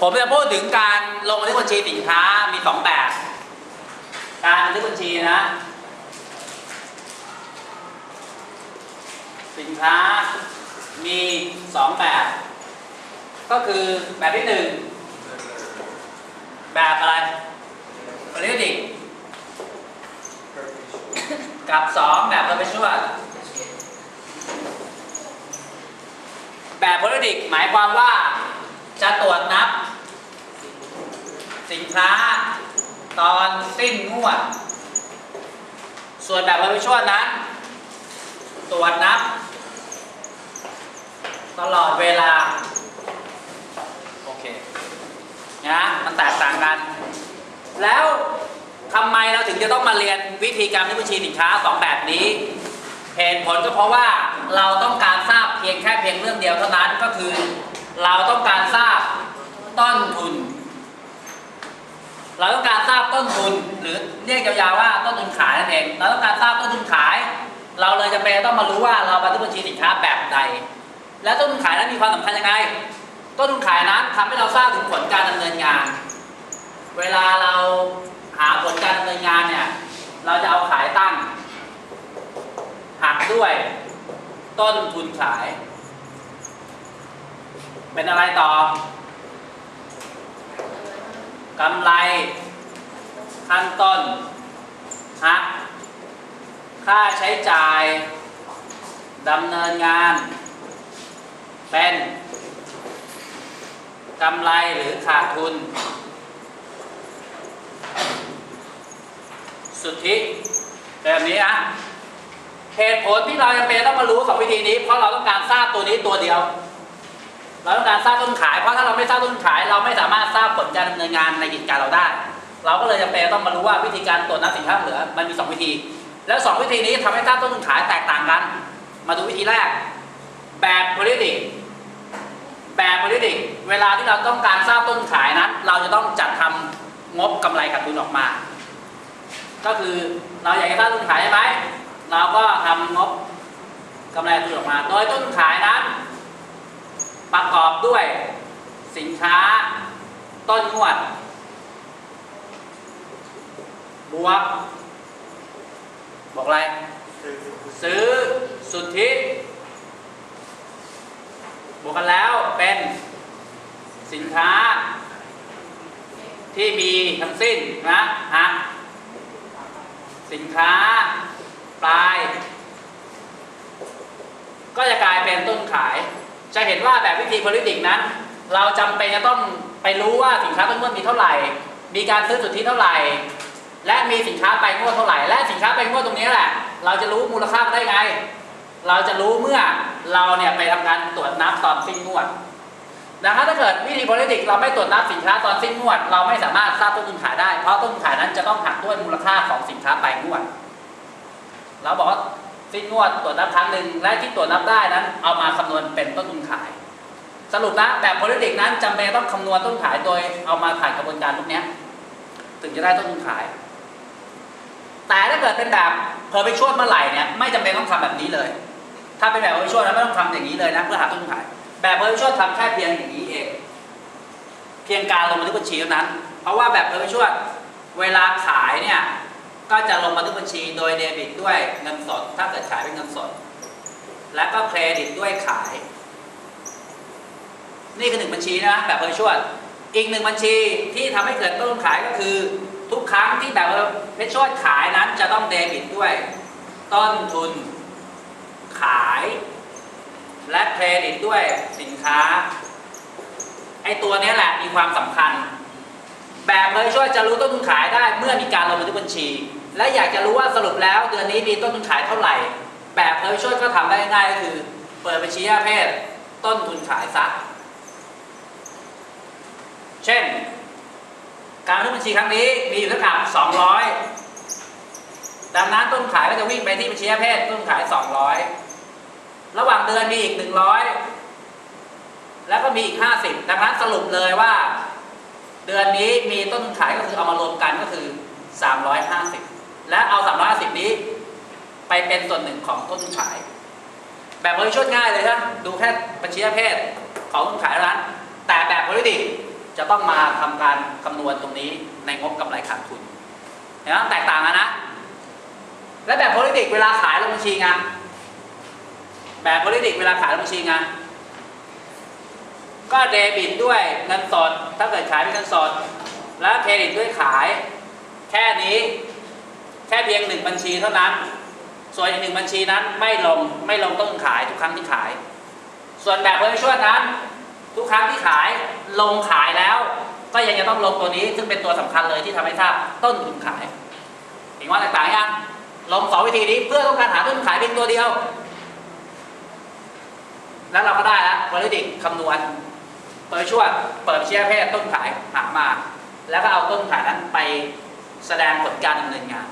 ผมจะพูดถึงการลงบันทึกบัญชีสินค้ามีสองแบบ การบันทึกบัญชีนะ สินค้ามีสองแบบ ก็คือแบบที่หนึ่งแบบอะไรปริดิกกับสองแบบเราไปช่วยแบบปริดิกหมายความว่าจะตรวจนับ สินค้าตอนสิ้นงวด ส่วนแบบเราไปช่วยนั้น ตรวจนับ ตลอดเวลา โอเคนะมันแตกต่างกัน แล้วทำไมเราถึงจะต้องมาเรียนวิธีการนทึกบัญชีสินค้าสองแบบนี้เหตุผลก็เพราะว่าเราต้องการทราบเพียงแค่เพียงเรื่องเดียวเท่านั้นก็คือ เราต้องการทราบต้นทุน เราต้องการทราบต้นทุน หรือเรียกยาวๆว่าต้นทุนขายนั่นเอง เราต้องการทราบต้นทุนขาย เราเลยจะเป็นต้องมารู้ว่าเราบันทึกบัญชีสินค้าแบบใด และต้นทุนขายนั้นมีความสำคัญยังไง ต้นทุนขายนั้นทำให้เราทราบถึงผลการดำเนินงาน เวลาเราหาผลการดำเนินงานเนี่ย เราจะเอาขายตั้งหักด้วยต้นทุนขาย เป็นอะไรต่อ กำไร ขั้นต้นหักค่าใช้จ่ายดำเนินงาน เป็นกำไรหรือขาดทุน สุทธิแบบนี้นะเหตุผลที่เราจำเป็นต้องมารู้สองวิธีนี้ เพราะเราต้องการทราบตัวนี้ตัวเดียว เราต้องการทราบต้นขาย เพราะถ้าเราไม่ทราบต้นขาย เราไม่สามารถทราบผลการดำเนินงานในกิจการเราได้ เราก็เลยจำเป็นต้องมารู้ว่าวิธีการตรวจนับสินค้าเหลือมันมีสองวิธี แล้วสองวิธีนี้ทำให้ทราบต้นทุนขายแตกต่างกัน มาดูวิธีแรก แบบ periodic แบบ periodic เวลาที่เราต้องการทราบต้นขายนั้นเราจะต้องจัดทำงบกำไรขาดทุนออกมา ก็คือเราอยากจะทราบต้นขายใช่ไหม เราก็ทำงบกำไรขาดทุนออกมา โดยต้นทุนขายนั้น ประกอบด้วยสิน ค้า ต้นงวด บวก บอกอะไร ซื้อสุทธิ บวกกันแล้วเป็นสินค้า ที่มีทั้งสิ้นนะฮะสินค้า ปลาย ก็จะกลายเป็นต้นขาย จะเห็นว่าแบบวิธี politic นั้น เราจำเป็นจะต้องไปรู้ว่าสินค้าต้นงวดมีเท่าไหร่ มีการซื้อสุทธิเท่าไหร่ และมีสินค้าไปลายงวดเท่าไหร่ และสินค้าไปลายงวดตรงนี้แหละ เราจะรู้มูลค่าได้ไง เราจะรู้เมื่อเราเนี่ยไปทำการตรวจนับตอนสิ้นงวดดังนั้นถ้าเกิดวิธี politic เราไม่ตรวจนับสินค้าตอนสิ้นงวด เราไม่สามารถทราบต้นทุนขายได้ เพราะต้นทุนขายนั้นจะต้องหักด้วยมูลค่าของสินค้าไปลายงวด เราบอกว่าสิ้นงวดตรวจนับครั้งหนึ่งและที่ตรวจนับได้นั้น เอามาคำนวณเป็นต้นทุนขาย สรุปนะแบบ politic นั้นจำเป็นต้องคำนวณต้นขายโดยเอามาผ่านกระบวนการพวกนี้ถึงจะได้ต้นทุนขาย แต่ถ้าเกิดเป็นแบบเพอไปช่วเมื่อไหร่เนี่ยไม่จำเป็นต้องทำแบบนี้เลย ถ้าเป็นแบบเพอไปช่วแล้วไม่ต้องทำอย่างนี้เลยนะเพื่อหาต้นทุนขาย แบบเพอไปช่วทำแค่เพียงอย่างนี้เอง เพียงการลงบันทึกบัญชีเท่านั้น เพราะว่าแบบเพอไปช่วเวลาขายเนี่ยก็จะลงบันทึกบัญชีโดยเดบิตด้วยเงินสด ถ้าเกิดขายเป็นเงินสด และก็เครดิตด้วยขาย นี่คือหนึ่งบัญชีนะแบบเพอร์ชวด อีกหนึ่งบัญชีที่ทำให้เกิดต้นทุนขายก็คือ ทุกครั้งที่แบบเพชรชวดขายนั้นจะต้องเดบิตด้วย ต้นทุน ขาย และเครดิตด้วยสินค้าไอตัวนี้แหละมีความสำคัญ แบบเพอร์ชวดจะรู้ต้นทุนขายได้เมื่อมีการลงบันทึกบัญชี และอยากจะรู้ว่าสรุปแล้วเดือนนี้มีต้นทุนขายเท่าไหร่ แบบเพอร์ชวดก็ทำได้ง่ายก็คือ เปิดบัญชีประเภทต้นทุนขายซะ เช่น การบันทึกบัญชีครั้งนี้มีอยู่เท่ากับ200 ดังนั้นต้นขายก็จะวิ่งไปที่บัญชีประเภทต้นขาย 200 ระหว่างเดือนมีอีก 100 แล้วก็มีอีก 50 ดังนั้นสรุปเลยว่า เดือนนี้มีต้นขายก็คือเอามารวมกันก็คือ 350 และเอา 350 นี้ไปเป็นส่วนหนึ่งของต้นขาย แบบบริชดง่ายเลยนะดูแค่บัญชีประเภทของต้นขายเท่านแต่แบบ politic จะ จะต้องมาทำการคำนวณตรงนี้ในงบกำไรขาดทุนเห็นไหมแตกต่างกันนะ และแบบ politic เวลาขายลงบัญชีไงแบบ politic เวลาขายลงบัญชีไงก็เดบิตด้วยเงินสดถ้าเกิดขายเป็นเงินสด แล้วเครดิตด้วยขาย แค่นี้แค่เพียงหนึ่งบัญชีเท่านั้น ส่วนอีกหนึ่งบัญชีนั้นไม่ลงไม่ลงต้นขายทุกครั้งที่ขาย ส่วนแบบเพิ่มช่วยนั้น ทุกครั้งที่ขายลงขาย ก็ยังจะต้องลงตัวนี้ซึ่งเป็นตัวสำคัญเลยที่ทำให้ทราบต้นทุนขายเห็นว่าตกต่างยังลงสองวิธีนี้เพื่อต้องการหาต้นขายเพียงตัวเดียว แล้วเราก็ได้แล้วบริดิกคำนวณเปิดช่วงเปิดเชียร์เพศต้นขายหามา แล้วก็เอาต้นขายนั้นไปแสดงผลการดำเนินงาน